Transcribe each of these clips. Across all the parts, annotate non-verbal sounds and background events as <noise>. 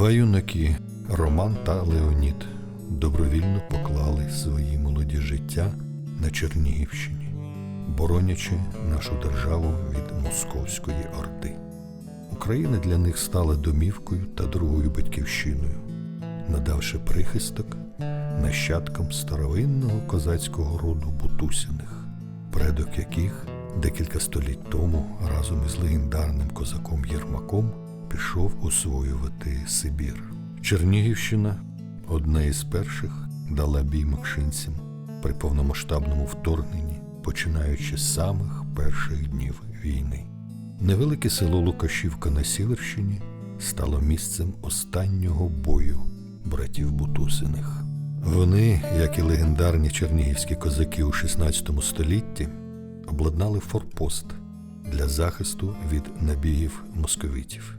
Два юнаки Роман та Леонід добровільно поклали свої молоді життя на Чернігівщині, боронячи нашу державу від московської орди. Україна для них стала домівкою та другою батьківщиною, надавши прихисток нащадкам старовинного козацького роду Бутусиних, предок яких декілька століть тому разом із легендарним козаком Єрмаком пішов освоювати Сибір. Чернігівщина одна із перших дала бій макшинцям при повномасштабному вторгненні, починаючи з самих перших днів війни. Невелике село Лукашівка на Сіверщині стало місцем останнього бою братів Бутусиних. Вони, як і легендарні чернігівські козаки у 16 столітті, обладнали форпост для захисту від набігів московитів.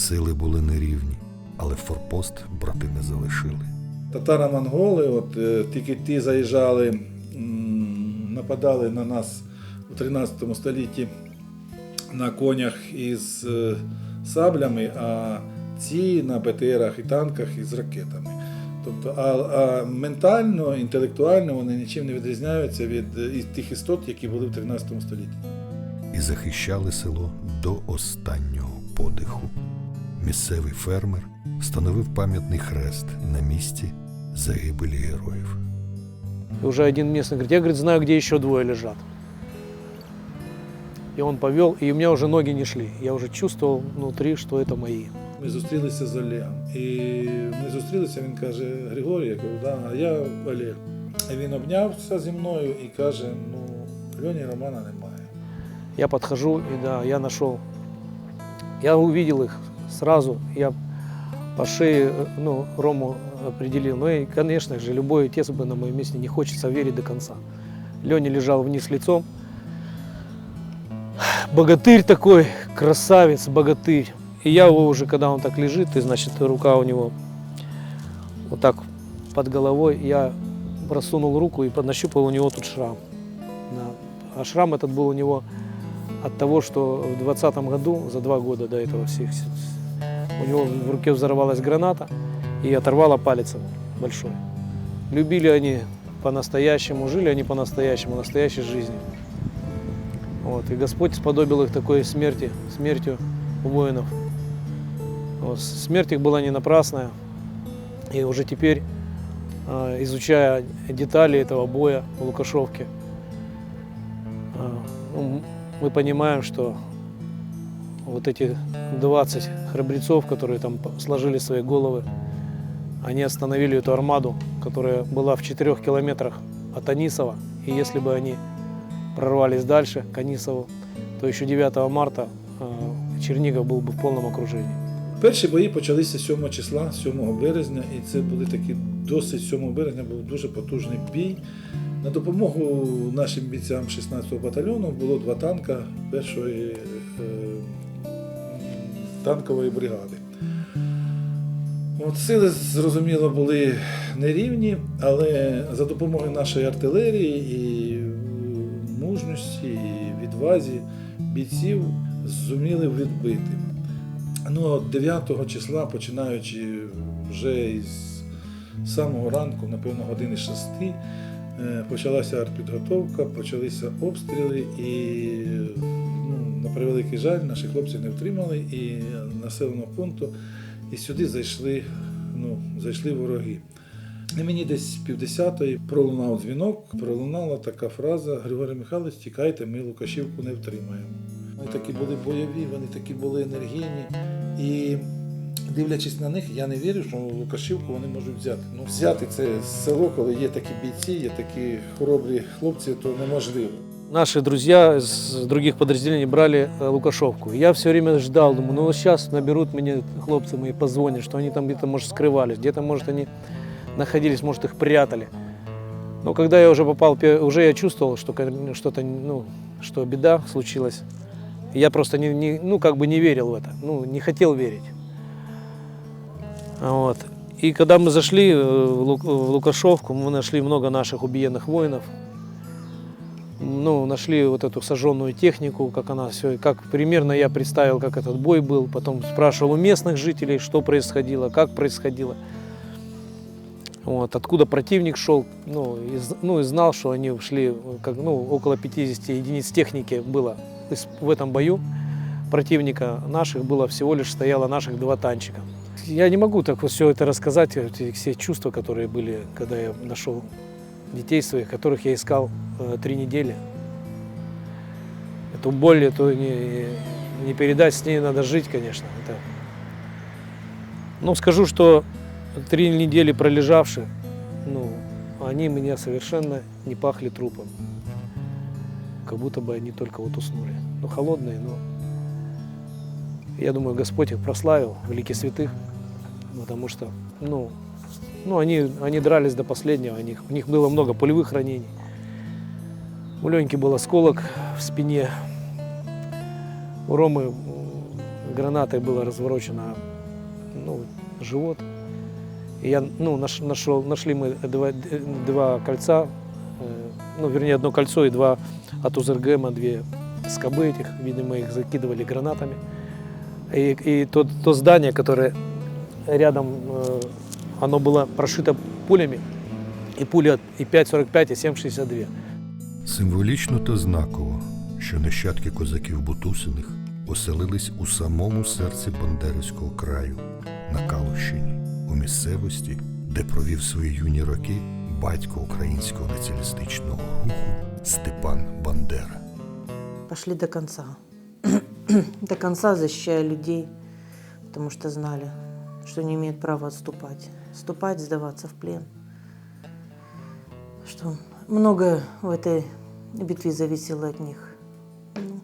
Сили були нерівні, але форпост брати не залишили. Татаро-монголи, от е, тільки ті заїжджали, нападали на нас у 13 столітті на конях із е, саблями, а ці на БТРах і танках із ракетами. Тобто, а, а ментально, інтелектуально вони нічим не відрізняються від е, тих істот, які були в 13 столітті. і захищали село до останнього подиху. Місцевий фермер встановив пам'ятний хрест на місці загибелі героїв. И уже один местный говорит, я говорит, знаю, где еще двое лежат. И он повел, и у меня уже ноги не шли. Я уже чувствовал внутри, что это мои. Ми зустрілися з Олегом. І ми зустрілися, він каже, Григорій, я кажу, да, а я Олег. І він обнявся зі мною і каже, ну, Льоні Романа немає. Я подхожу, и да, я нашел. Я увидел их сразу, я по шее, э, ну, Рому определил. Ну и, конечно же, любой отец бы на моем месте не хочется верить до конца. Леня лежал вниз лицом. Богатырь такой, красавец, богатырь. И я его уже, когда он так лежит, и, значит, рука у него вот так под головой, я просунул руку и нащупал у него тут шрам. А шрам этот был у него от того, что в 2020 году, за два года до этого всех, у него в руке взорвалась граната и оторвала палец ему большой. Любили они по-настоящему, жили они по-настоящему, настоящей жизнью. Вот. И Господь сподобил их такой смерти, смертью воинов. Вот. Смерть их была не напрасная. И уже теперь, а, изучая детали этого боя в Лукашовке, а, ну, мы понимаем, что вот эти 20 храбрецов, которые там по- сложили свои головы, они остановили эту армаду, которая была в 4 километрах от Анисова. И если бы они прорвались дальше к Анисову, то еще 9 марта э, Чернигов был бы в полном окружении. Перші бої почалися 7 числа, 7 березня, і це були такі досить 7 березня був дуже потужний бій. На допомогу нашим бійцям 16-го батальйону було два танка першої е, танкової бригади. От сили, зрозуміло, були нерівні, але за допомогою нашої артилерії і мужності, і відвазі бійців зуміли відбити. Ну, 9 числа, починаючи вже із самого ранку, напевно, години 6, е, почалася артпідготовка, почалися обстріли, і на превеликий жаль, наші хлопці не втримали і населеного пункту, і сюди зайшли, ну, зайшли вороги. І мені десь півдесятої пролунав дзвінок, пролунала така фраза Григорій Михайлович, тікайте, ми Лукашівку не втримаємо. Вони такі були бойові, вони такі були енергійні. І дивлячись на них, я не вірю, що Лукашівку вони можуть взяти. Ну, взяти це село, коли є такі бійці, є такі хоробрі хлопці, то неможливо. Наши друзья из других подразделений брали э, Лукашовку. Я все время ждал, думаю, ну сейчас наберут меня хлопцы мои, позвонят, что они там где-то, может, скрывались, где-то, может, они находились, может, их прятали. Но когда я уже попал, уже я чувствовал, что что-то, ну, что беда случилась. Я просто не, не- ну, как бы не верил в это, ну, не хотел верить. Вот. И когда мы зашли э, в Лукашовку, мы нашли много наших убиенных воинов. Ну, нашли вот эту сожженную технику, как она все, как примерно я представил, как этот бой был. Потом спрашивал у местных жителей, что происходило, как происходило. Вот, откуда противник шел, ну и, ну, и знал, что они шли, как, ну, около 50 единиц техники было в этом бою. Противника наших было всего лишь стояло наших два танчика. Я не могу так вот все это рассказать, все чувства, которые были, когда я нашел детей своих, которых я искал э, три недели. Эту боль, эту не, не передать, с ней надо жить, конечно. Это... Ну, скажу, что три недели пролежавшие, ну, они меня совершенно не пахли трупом. Как будто бы они только вот уснули. Ну, холодные, но я думаю, Господь их прославил, великий святых, потому что, ну, ну они, они дрались до последнего, у них, у них было много пулевых ранений. У Леньки был осколок в спине, у Ромы гранатой было разворочено ну, живот. И я, ну, наш, нашел, нашли мы два, два кольца, э, ну, вернее, одно кольцо и два от Узергема, две скобы этих, видимо, их закидывали гранатами. И, и то, то здание, которое рядом, э, оно было прошито пулями, и пули от- и 5,45, и 7,62. Символічно та знаково, що нащадки козаків Бутусиних оселились у самому серці Бандерівського краю на Калущині, у місцевості, де провів свої юні роки батько українського націоналістичного руху Степан Бандера. пошли до конца. <clears throat> до конца защищая людей, потому что знали, что не имеют права отступать. Отступать, сдаваться в плен. Что многое в этой битве зависело от них. Ну,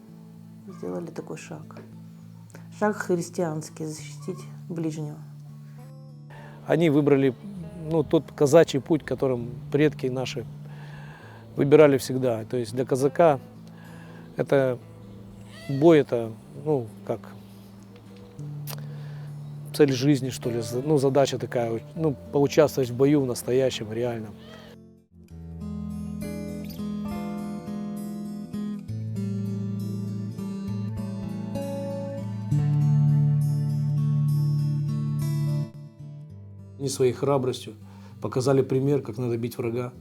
сделали такой шаг. Шаг христианский, защитить ближнего. Они выбрали ну, тот казачий путь, которым предки наши выбирали всегда. То есть для казака это бой, это, ну, как цель жизни, что ли, ну, задача такая, ну, поучаствовать в бою в настоящем, реальном. Они своей храбростью показали пример, как надо бить врага,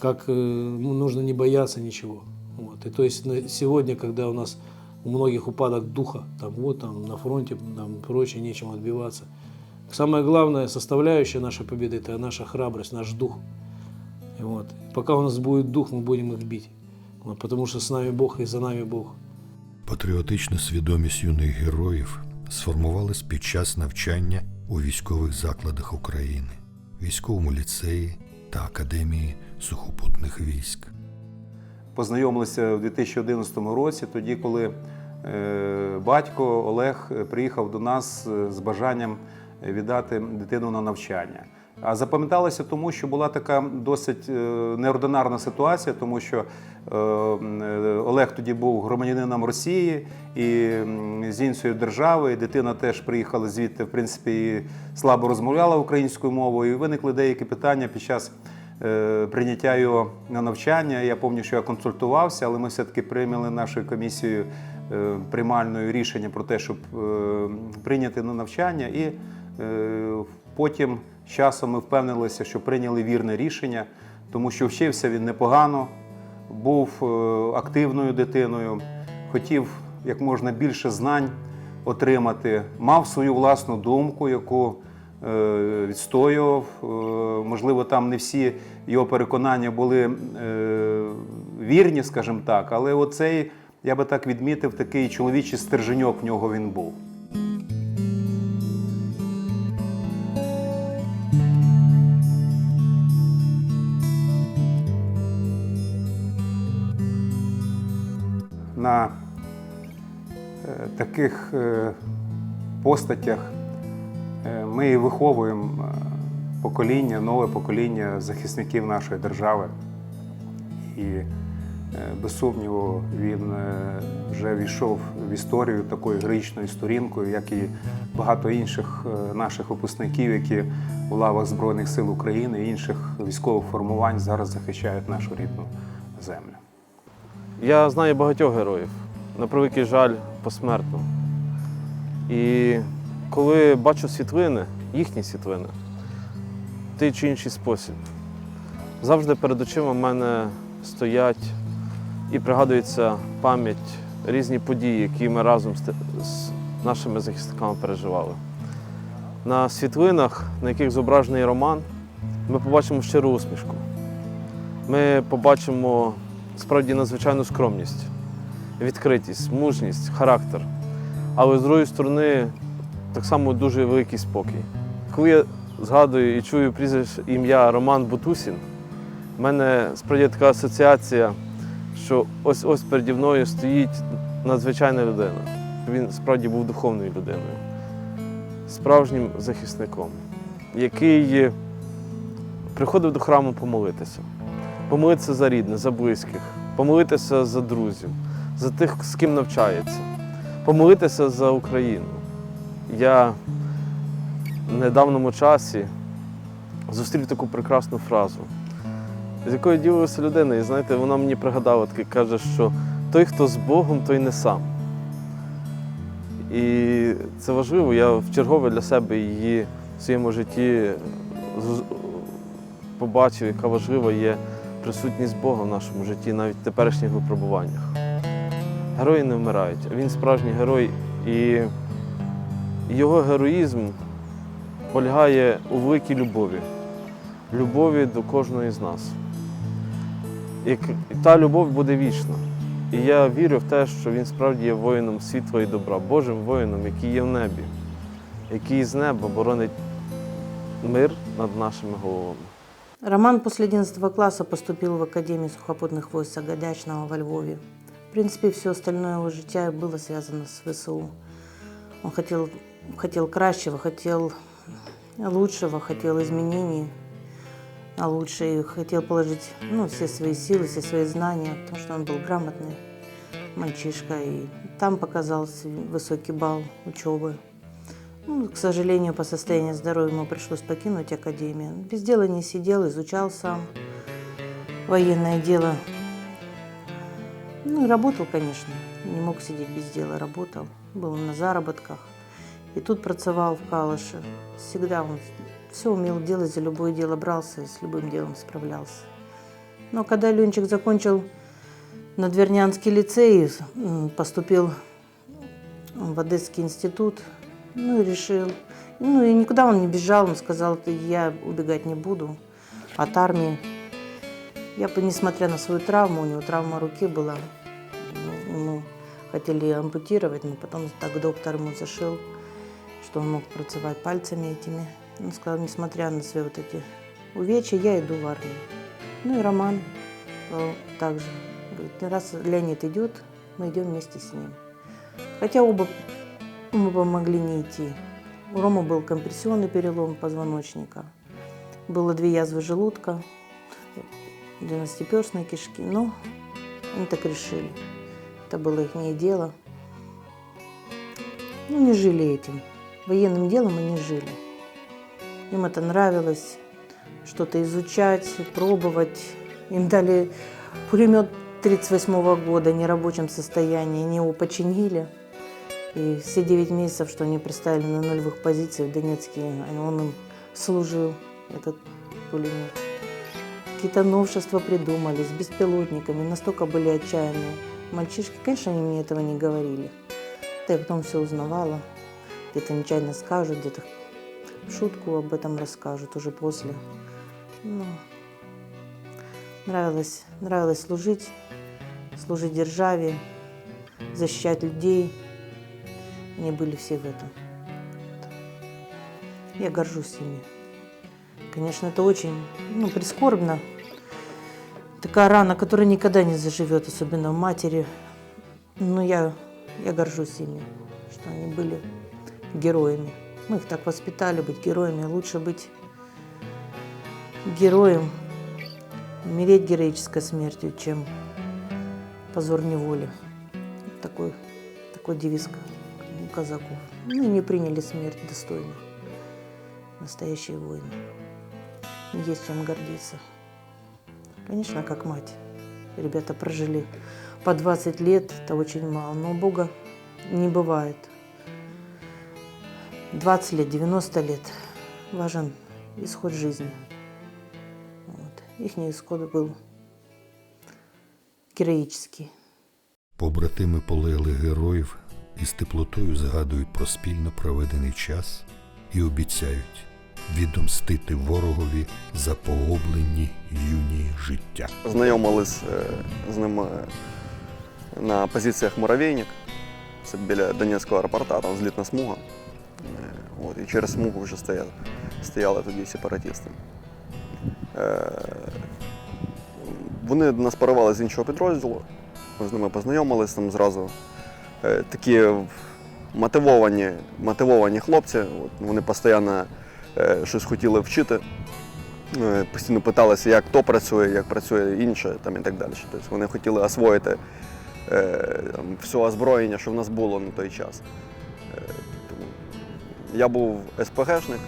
как э, ну, нужно не бояться ничего. Вот. И то есть сегодня, когда у нас у многих упадок духа, там вот там на фронте, там прочее, нечем отбиваться. Самая главная составляющая нашей победы – это наша храбрость, наш дух. И вот. Пока у нас будет дух, мы будем их бить. Вот, потому что с нами Бог и за нами Бог. Патріотична свідомість юних героїв сформувалась під час навчання у військових закладах України, військовому ліцеї та академії сухопутних військ. Познайомилися в 2011 році, тоді, коли е, батько Олег е, приїхав до нас е, з бажанням віддати дитину на навчання. А запам'яталося тому, що була така досить е, неординарна ситуація, тому що е, е, Олег тоді був громадянином Росії і з іншої держави. І дитина теж приїхала звідти, в принципі, і слабо розмовляла українською мовою. І виникли деякі питання під час е, прийняття його на навчання. Я пам'ятаю, що я консультувався, але ми все-таки прийняли нашою комісією е, приймальною рішення про те, щоб е, прийняти на навчання. І е, потім з часом ми впевнилися, що прийняли вірне рішення, тому що вчився він непогано, був е, активною дитиною, хотів як можна більше знань отримати, мав свою власну думку, яку е, відстоював. Е, Можливо, там не всі його переконання були е, вірні, скажімо так, але оцей, я би так відмітив, такий чоловічий стерженьок в нього він був. На е, таких е, постатях Е, Ми і виховуємо покоління, нове покоління захисників нашої держави. І без сумніву він е, вже війшов в історію такою героїчною сторінкою, як і багато інших е, наших випускників, які у лавах Збройних сил України і інших військових формувань зараз захищають нашу рідну землю. Я знаю багатьох героїв, на превеликий жаль, посмертно. І коли бачу світлини, їхні світлини, в той чи інший спосіб, завжди перед очима в мене стоять і пригадується пам'ять, різні події, які ми разом з нашими захисниками переживали. На світлинах, на яких зображений роман, ми побачимо щиру усмішку. Ми побачимо справді надзвичайну скромність, відкритість, мужність, характер. Але з другої сторони, так само дуже великий спокій. Коли я згадую і чую прізвище ім'я Роман Бутусін, в мене справді така асоціація, що ось ось переді мною стоїть надзвичайна людина. Він справді був духовною людиною, справжнім захисником, який приходив до храму помолитися. Помолитися за рідних, за близьких, помолитися за друзів, за тих, з ким навчається, помолитися за Україну. Я в недавньому часі зустрів таку прекрасну фразу, з якою ділилася людина, і знаєте, вона мені пригадала таке, каже, що той, хто з Богом, той не сам. І це важливо, я вчергове для себе її в своєму житті побачив, яка важлива є присутність Бога в нашому житті, навіть в теперішніх випробуваннях. Герої не вмирають, а він справжній герой, і його героїзм полягає у великій любові, любові до кожного з нас. І та любов буде вічна. І я вірю в те, що він справді є воїном світла і добра, Божим воїном, який є в небі, який з неба боронить мир над нашими головами. Роман после 11 класса поступил в Академию сухопутных войск Сагадячного во Львове. В принципе, все остальное его життя было связано с ВСУ. Он хотел, хотел кращего, хотел лучшего, хотел изменений на лучшее, и хотел положить ну, все свои силы, все свои знания, потому что он был грамотный мальчишка, и там показался высокий балл учебы. Ну, к сожалению, по состоянию здоровья ему пришлось покинуть академию. Без дела не сидел, изучал сам военное дело. Ну, и работал, конечно. Не мог сидеть без дела, работал. Был на заработках. И тут pracoвал в Калыше. Всегда он все умел делать, за любое дело брался, и с любым делом справлялся. Но когда Ленчик закончил Надвернянский лицей, м, поступил в Одесский институт, ну и решил. Ну и никуда он не бежал, он сказал, «Ты- я убегать не буду от армии. Я, несмотря на свою травму, у него травма руки была, ну, ему хотели ампутировать, но потом так доктор ему зашил, что он мог pracoвать пальцами этими. Он сказал, несмотря на свои вот эти увечья, я иду в армию. Ну и Роман сказал так же. Говорит, раз Леонид идет, мы идем вместе с ним. Хотя оба мы бы могли не идти. У Ромы был компрессионный перелом позвоночника. Было две язвы желудка, двенадцатиперстные кишки. Но они так решили. Это было их дело. Ну, не жили этим. Военным делом они жили. Им это нравилось, что-то изучать, пробовать. Им дали пулемет 1938 года в нерабочем состоянии, они его починили. И все 9 месяцев, что они приставили на нулевых позициях в Донецке, он им служил, этот пулемет. Какие-то новшества придумали с беспилотниками, настолько были отчаянные. Мальчишки, конечно, они мне этого не говорили. Да я потом все узнавала. Где-то нечаянно скажут, где-то шутку об этом расскажут уже после. Ну, нравилось, нравилось служить, служить державе, защищать людей. Они были все в этом. Я горжусь ими. Конечно, это очень ну, прискорбно. Такая рана, которая никогда не заживет, особенно в матери. Но я, я горжусь ими, что они были героями. Мы их так воспитали быть героями. Лучше быть героем, умереть героической смертью, чем позор неволи. Такой, такой девиз у казаков. Ну и не приняли смерть достойно. Настоящие воины. Есть чем гордиться. Конечно, как мать. Ребята прожили по 20 лет это очень мало, но Бога не бывает. 20 лет, 90 лет важен исход жизни. Вот. Их исход был героический. Побратими полеглих героїв із теплотою згадують про спільно проведений час і обіцяють відомстити ворогові за погублені юні життя. Знайомились е, з ними на позиціях Муравейник. Це біля Донецького аеропорта, там злітна смуга. Е, От, і через смугу вже стояли, стояли тоді сепаратисти. Е, Вони нас парували з іншого підрозділу. Ми з ними познайомились там зразу. Е, Такі мотивовані, мотивовані хлопці. От, вони постійно щось хотіли вчити. Постійно питалися, як то працює, як працює інше там, і так далі. Тобто вони хотіли освоїти там, все озброєння, що в нас було на той час. Я був СПГшник,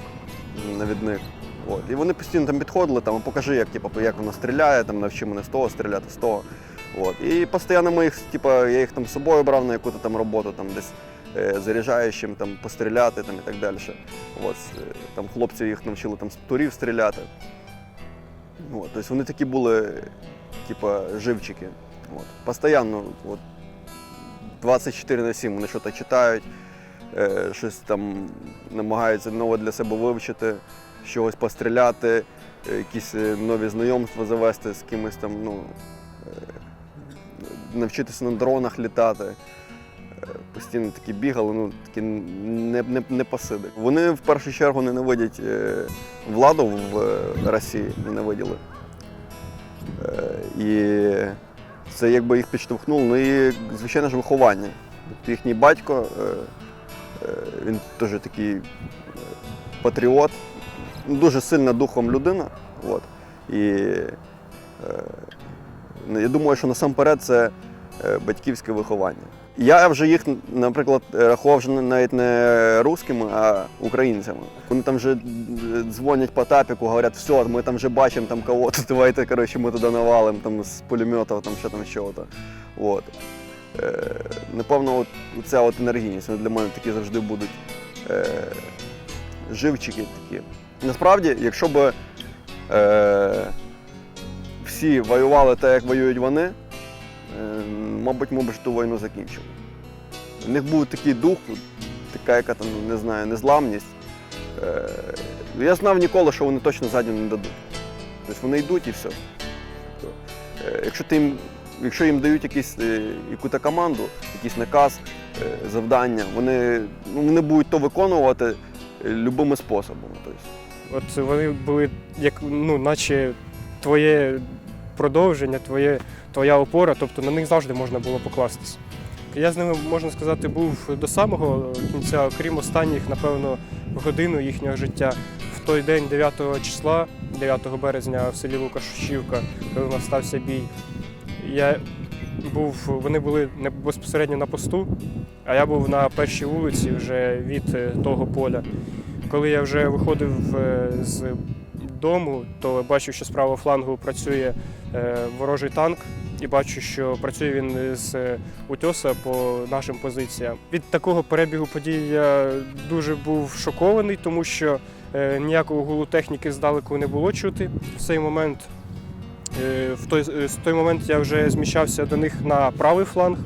навідник. От. І вони постійно там підходили, там, покажи, як, типу, як воно стріляє, там, навчи мене з того стріляти, з того. От. І постійно ми їх, типу, я їх там з собою брав на якусь там роботу, там, десь е, заряджаючим там, постріляти там, і так далі. От. е, Там, хлопці їх навчили там, з турів стріляти. От, тобто вони такі були, типа, живчики. От. Постоянно, от, 24 на 7 вони щось читають, щось там намагаються нове для себе вивчити, чогось постріляти, е, якісь е, нові знайомства завести з кимось там, ну, е, навчитися на дронах літати. Е, Постійно такі бігали, ну такі не, не, не посиди. Вони в першу чергу ненавидять е, владу в е, Росії, ненавиділи. Е, І це якби їх підштовхнуло. Ну і, звичайно ж, виховання. Їхній батько, е, е, він теж такий е, патріот, дуже сильна духом людина. От. І е, ну, я думаю, що насамперед це е, батьківське виховання. Я вже їх, наприклад, рахував вже навіть не русскими, а українцями. Вони там вже дзвонять по тапіку, говорять, все, ми там вже бачимо там кого-то, давайте коротше, ми туди навалимо там, з пулеметів, там що там чого-то. Е, напевно, от, ця от енергійність вони для мене такі завжди будуть е, живчики такі. Насправді, якщо б е, всі воювали так, як воюють вони, е, мабуть, ми б ж ту війну закінчили. У них був такий дух, така яка там, не знаю, незламність. Е, я знав ніколи, що вони точно задню не дадуть. Тобто вони йдуть і все. Е, якщо, ти їм, якщо їм дають якісь, е, яку-то команду, якийсь наказ, е, завдання, вони, ну, вони будуть то виконувати е, любими способами. От вони були як ну, наче твоє продовження, твоє, твоя опора, тобто на них завжди можна було покластися. Я з ними, можна сказати, був до самого кінця, окрім останніх, напевно, годину їхнього життя. В той день, 9 числа, 9 березня, в селі Лукашівка, коли у нас стався бій, я був, вони були не безпосередньо на посту, а я був на першій вулиці вже від е, того поля. Коли я вже виходив е, з дому, то бачив, що з правого флангу працює е, ворожий танк, і бачу, що працює він з утьоса по нашим позиціям. Від такого перебігу подій я дуже був шокований, тому що ніякого гулу техніки здалеку не було чути. В цей момент, в той, е, в той момент я вже зміщався до них на правий фланг.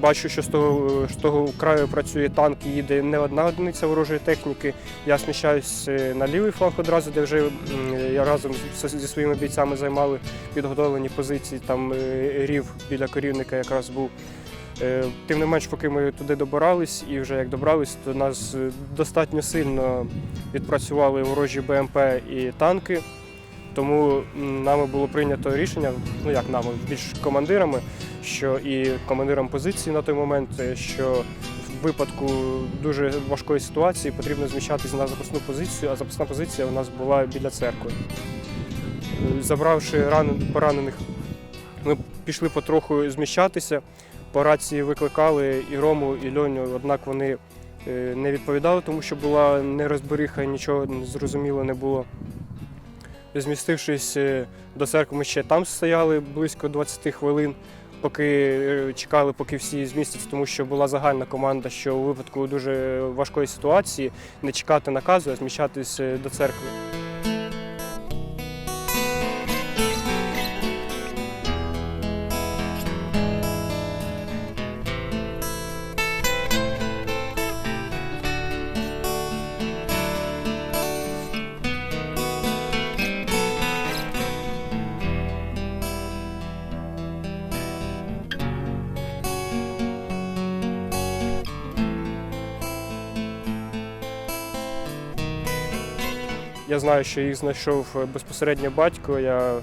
Бачу, що з того, з того краю працює танк і їде не одна одиниця ворожої техніки. Я сміщаюсь е, на лівий фланг одразу, де вже я разом зі своїми бійцями займали підготовлені позиції. Там е, рів біля корівника якраз був. Е, Тим не менш, поки ми туди добирались, і вже як добрались, то нас е, достатньо сильно відпрацювали ворожі БМП і танки. Тому нами було прийнято рішення, ну як нами, більш командирами, що і командиром позиції на той момент, е, що в випадку дуже важкої ситуації потрібно зміщатися на запасну позицію, а запасна позиція у нас була біля церкви. Забравши ран- поранених, ми пішли потроху зміщатися. По рації викликали і Рому, і Льоню, однак вони е, не відповідали, тому що була нерозберіха, нічого зрозуміло не було. Змістившись е, до церкви, ми ще там стояли близько 20 хвилин, поки е, чекали, поки всі змістяться, тому що була загальна команда, що у випадку дуже важкої ситуації не чекати наказу, а зміщатись е, до церкви. Знаю, що їх знайшов е, безпосередньо батько. Я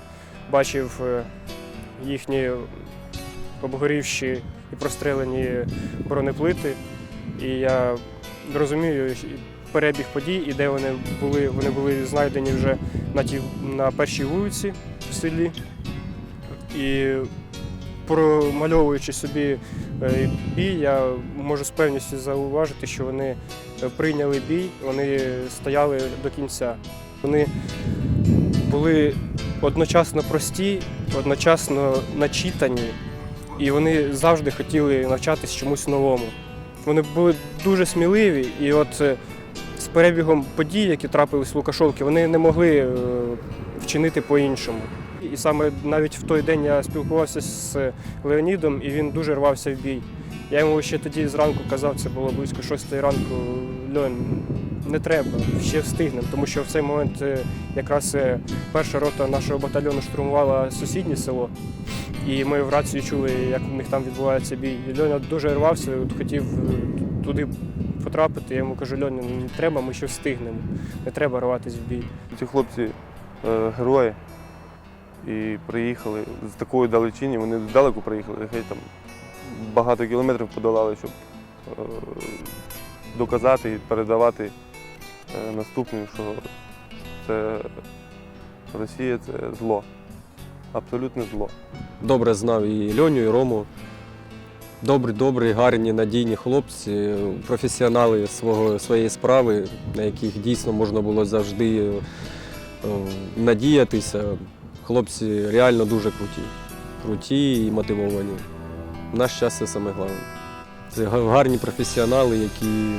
бачив е, їхні обгорівші і прострелені бронеплити. І я розумію перебіг подій і де вони були. Вони були знайдені вже на, тій, на першій вулиці в селі. І промальовуючи собі е, бій, я можу з певністю зауважити, що вони прийняли бій, вони стояли до кінця. Вони були одночасно прості, одночасно начитані, і вони завжди хотіли навчатись чомусь новому. Вони були дуже сміливі, і от е, з перебігом подій, які трапились в Лукашовці, вони не могли е, вчинити по-іншому. І саме навіть в той день я спілкувався з Леонідом, і він дуже рвався в бій. Я йому ще тоді зранку казав, це було близько 6 ранку. Льонь, не треба, ще встигнемо, тому що в цей момент е, якраз е, перша рота нашого батальйону штурмувала сусіднє село. І ми в рації чули, як в них там відбувається бій. І Льоня дуже рвався, от хотів е, туди потрапити. Я йому кажу, Льоня, не треба, ми ще встигнемо. Не треба рватися в бій. Ці хлопці герої і приїхали з такої далечині, вони далеко приїхали, хай там багато кілометрів подолали, щоб доказати і передавати наступним, що це Росія це зло. Абсолютне зло. добре знав і Льоню, і Рому. Добрі, добрі, гарні, надійні хлопці, професіонали свого, своєї справи, на яких дійсно можна було завжди е, надіятися. Хлопці реально дуже круті. Круті і мотивовані. Наш час це саме головне. Це гарні професіонали, які,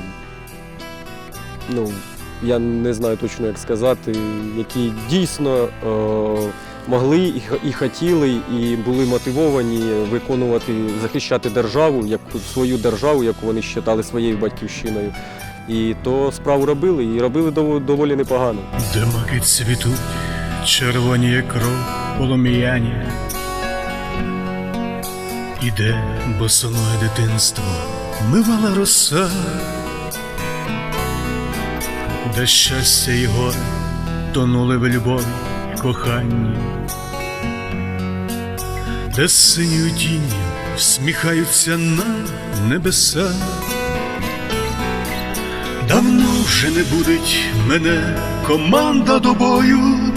ну, я не знаю точно як сказати, які дійсно е, могли і, хотіли, і були мотивовані виконувати, захищати державу, як свою державу, яку вони вважали своєю батьківщиною. І то справу робили, і робили дов- доволі непогано. Де маки цвітуть, червоніє кров полум'яні. Іде босоноє дитинство, мивала роса, де щастя і горе тонули в любові й коханні, де синьою тінню всміхаються на небеса. Давно вже не будить мене команда до бою,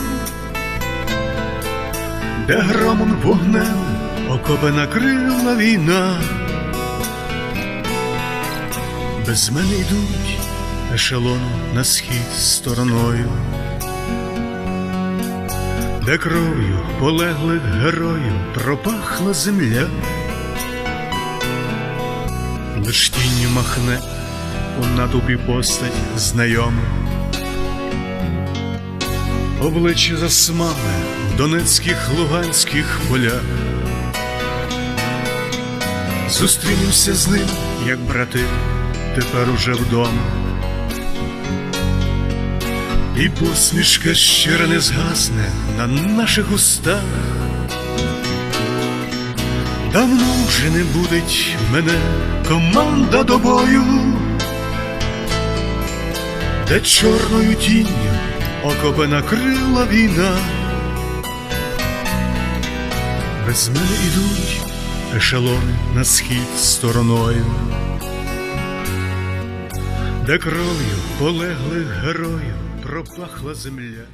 де громом вогнем окопи накрила війна. Без мене йдуть ешелони на схід стороною, де кров'ю полеглих героїв пропахла земля, лиш тінню махне у натовпі постать знайома. Обличчя засмале в донецьких луганських полях. Зустрінемося з ним, як брати, тепер уже вдома. І посмішка щира не згасне на наших устах. Давно вже не будить мене команда до бою де чорною тінню окопи накрила війна. Без мене ідуть ешелони на схід стороною, де кров'ю полеглих героїв пропахла земля.